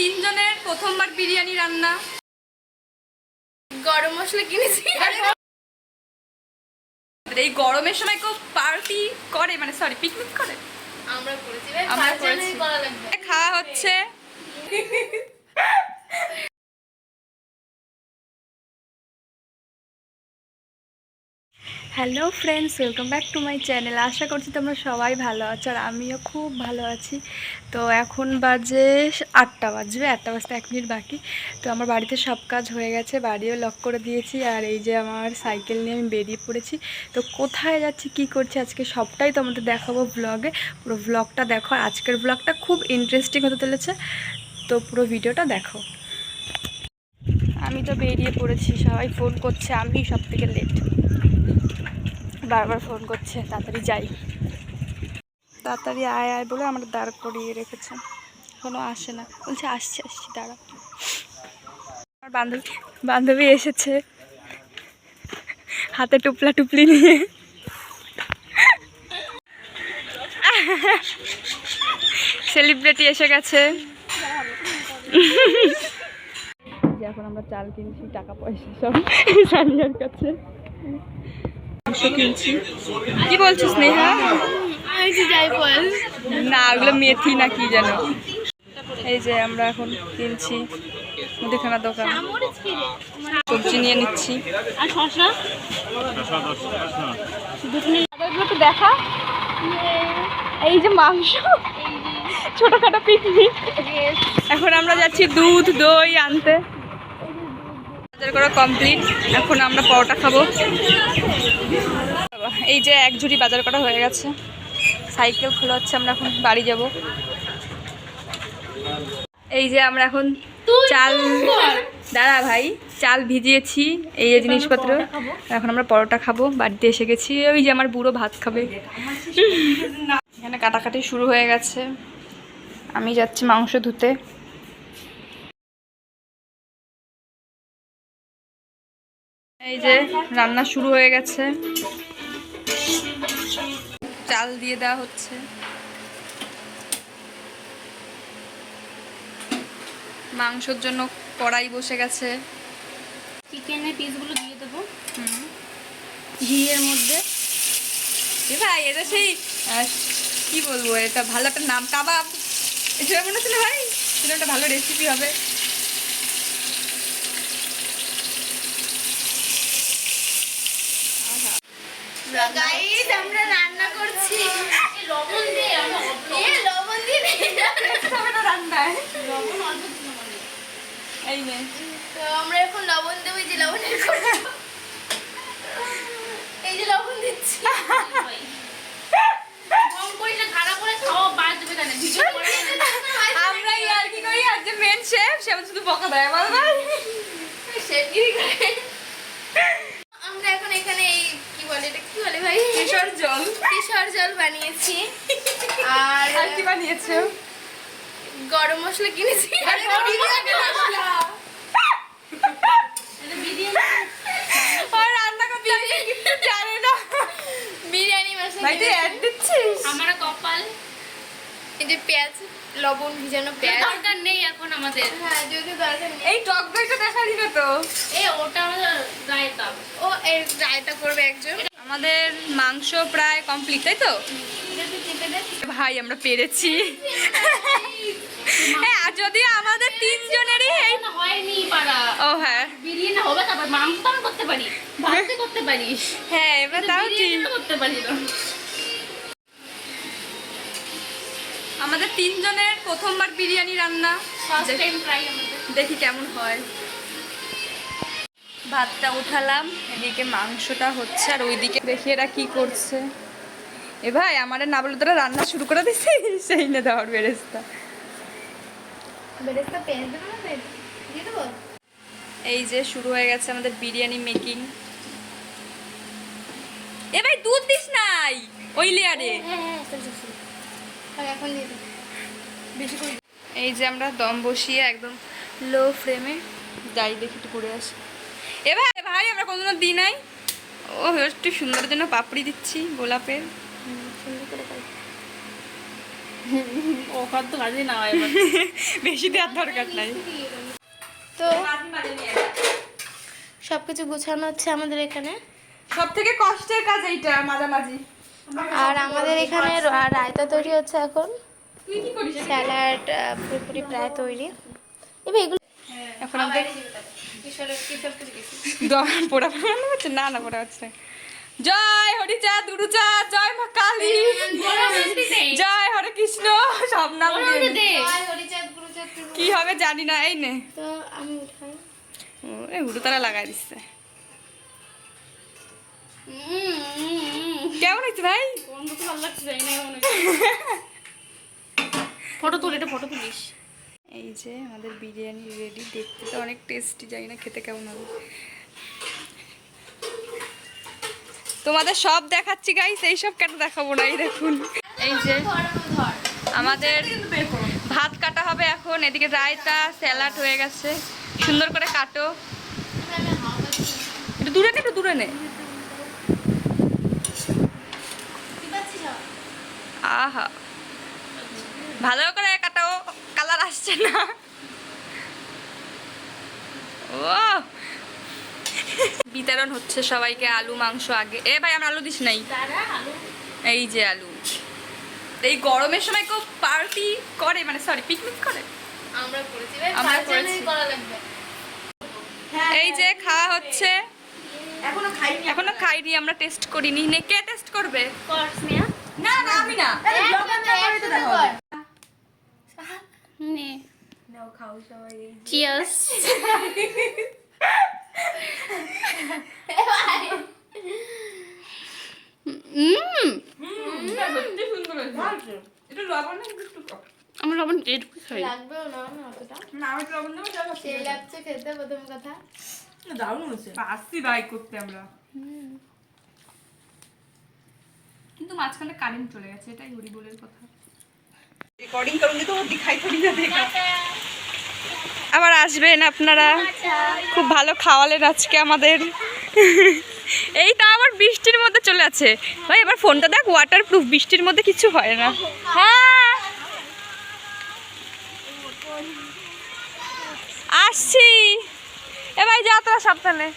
তিনজনের প্রথমবার বিরিয়ানি রান্না। গরম মশলা কিনেছি। এই গরমের সময় কেউ পার্টি করে মানে সরি পিকনিক করে? আমরা করেছি। আমরা করেছি। খাওয়া হচ্ছে। Hello friends welcome back to my channel আশা করছি তোমরা সবাই ভালো আছো আর আমিও খুব ভালো আছি। তো এখন বাজে আটটা বাজবে, আটটা বাজতে এক মিনিট বাকি। তো আমার বাড়িতে সব কাজ হয়ে গেছে, বাড়িও লক করে দিয়েছি আর এই যে আমার সাইকেল নিয়ে আমি বেরিয়ে পড়েছি। তো কোথায় যাচ্ছি, কি করছি, আজকে সবটাই তোমাদের দেখাবো ব্লগে পুরো ব্লগটা দেখো আজকের ব্লগটা খুব ইন্টারেস্টিং হতে চলেছে। তো পুরো ভিডিওটা দেখো। আমি তো বেরিয়ে পড়েছি, সবাই ফোন করছে, আমি সব থেকে লেট বারবার ফোন করছে, তাড়াতাড়ি যাই। তাড়াতাড়ি আয় আয় বলে আমরা দাঁড় করিয়ে রেখেছে। কোনো আসে না। বলছে, আসছি আসছি, দাঁড়া। আমার বান্ধবী বান্ধবী এসেছে। হাতে টুপলা টুপলি নিয়ে। সেলিব্রিটি এসে গেছে। এখন আমরা চাল কিনছি, টাকা পয়সা সব। সানিয়ার কাছে। মাংস কিনছি। কি বলছিস নেহা আমি যে যাই বল। না ওগুলো মেথি না কি যেন। এই যে আমরা এখন কিনছি মুদিখানা দোকান। সবজি নিয়ে নিচ্ছি। দেখা। এই যে মাংস। ছোটখাটো পিকনিক এখন আমরা যাচ্ছি দুধ দই আনতে। বাজার করা কমপ্লিট এখন আমরা পরোটা খাব। এই যে এক ঝুড়ি বাজার করা হয়ে গেছে। সাইকেল খোলা হচ্ছে আমরা এখন বাড়ি যাব। এই যে আমরা এখন চাল দাঁড়া ভাই চাল ভিজিয়েছি এই যে জিনিসপত্র। এখন আমরা পরোটা খাব বাড়িতে এসে গেছি। ওই যে আমার বুড়ো ভাত খাবে। এখানে কাটাকাটি শুরু হয়ে গেছে। আমি যাচ্ছি মাংস ধুতে। এই যে রান্না শুরু হয়ে গেছে। চাল দিয়ে দেওয়া হচ্ছে। মাংসর জন্য কড়াই বসে গেছে। চিকেনের পিসগুলো দিয়ে দেবো। হুম। ঘিয়ের মধ্যে। এ ভাই এটা সেই কি বলব এটা ভালো একটা নাম কাবাব। এটা মনে ভাই? এটা একটা ভালো রেসিপি হবে। গাইস আমরা রান্না করছি। লবণ দিয়ে লবণ দিয়ে রান্নায় লবণ মানে। এই নে। তো আমরা এখন লবণ দেবো যে লবণের কৌটো। এই যে লবণ দিচ্ছি। আমরা ইয়ার কি করি যে মেন শেফ সে শুধু বকা দেয় বল ভাই। শেফগিরি করে আমরা এখন এখানে এই কি এটা কি বলে ভাই? কেশর জল। কেশর জল বানিয়েছি। আর আর কি বানিয়েছো? গরম মশলা কিনেছি। আর বিরিয়ানি মশলা। না। আমার কপাল। এই যে পেঁয়াজ লবণ ভিজানো পেঁয়াজ। দরকার নেই এখন আমাদের। হ্যাঁ যদি দরকার নেই। এই টক দইটা দেখা দিবে তো। এই ওটা রায়তা। ও এর রায়তা করবে একজন। আমাদের মাংস প্রায় কমপ্লিট তাই তো? ভাই আমরা পেরেছি। হ্যাঁ যদি আমাদের তিনজনেরই হয়নি পারা ও হ্যাঁ। বিরিয়ানি হবে তারপর মাংস করতে পারি। ভাতে করতে পারিস হ্যাঁ এবার তাও ঠিক করতে পারি আমাদের তিনজনের প্রথমবার বিরিয়ানি রান্না। দেখি কেমন হয়। ভাতটা উঠালাম এদিকে মাংসটা হচ্ছে আর ওইদিকে দেখি এরা কি করছে। এ ভাই আমার না বলে তোরা রান্না শুরু করে দিছি? সেই না দেওয়ার বেরেস্তা। বেরেস্তা পেঁয়াজ দেবো না দিয়ে দেবো? এই যে শুরু হয়ে গেছে আমাদের বিরিয়ানি মেকিং। এ ভাই দুধ দিস নাই ওই লেয়ারে। হ্যাঁ হ্যাঁ বেশি এই যে আমরা দম বসিয়ে একদম লো ফ্লেমে যাই দেখি একটু করে আসি। এ ভাই ভাই আমরা কোনোদিনও দিই নাই। ও একটু সুন্দরের জন্য পাপড়ি দিচ্ছি গোলাপের। সুন্দর করে কাজে না এবার। বেশি দেওয়ার দরকার নাই। তো সবকিছু গোছানো হচ্ছে আমাদের এখানে। সব থেকে কষ্টের কাজ এইটা মাঝামাঝি। আর আমাদের এখানে রায়তা তৈরি হচ্ছে এখন। তুই কি করিস? স্যালাড পুরোপুরি প্রায় তৈরি। এবার এগুলো এখন আমাদের পোড়া পোড়া হচ্ছে না না পোড়া হচ্ছে। জয় হরিচা দুরুচা জয় মা কালী। জয় হরে কৃষ্ণ সব নাম কি হবে জানি না এই নে। তো আমি উঠাই। হুড়ুতারা লাগাই দিচ্ছে। কেমন হয়েছে ভাই? ফটো তুল এটা ফটো তুলিস। এই যে আমাদের বিরিয়ানি রেডি দেখতে তো অনেক টেস্টি জানি না খেতে কেমন হবে। তোমাদের সব দেখাচ্ছি গাইস এই সব কেন দেখাবো না, এই দেখুন। এই যে আমাদের ভাত কাটা হবে এখন, এদিকে রায়তা স্যালাড হয়ে গেছে। সুন্দর করে কাটো। একটু দূরে নে, একটু দূরে নে। আহা। ভালো করে কালার আসছে না। ও বিতরণ হচ্ছে সবাইকে আলু মাংস আগে। এ ভাই আমার আলু দিস নাই। এই যে আলু। এই গরমের সময় কেউ পার্টি করে? মানে সরি পিকনিক করে? আমরা করেছি আমরা করেছি। এই যে খাওয়া হচ্ছে। এখনও খাইনি। আমরা টেস্ট করিনি। নে কে টেস্ট করবে? না না আমি না নে হয়েছে। একটু লবণ না একটু কম আমরা লবণ এটুকু খাই। লাগবেও না না অতটা। না আমি একটু লবণ দেবো যাব সেই লাগছে খেতে প্রথম কথা। পারছি ভাই করতে আমরা। কিন্তু মাঝখানে কারেন্ট চলে গেছে এটাই হরিবোলের কথা। রেকর্ডিং করুন তো দিখাই থরি না দেখা। আবার আসবেন আপনারা। খুব ভালো খাওয়ালেন আজকে আমাদের। এই তো আবার বৃষ্টির মধ্যে চলে আছে। ভাই, এবার ফোনটা দেখ ওয়াটার প্রুফ বৃষ্টির মধ্যে কিছু হয় না। হ্যাঁ। আসছি। এবার যা তোরা সাবধানে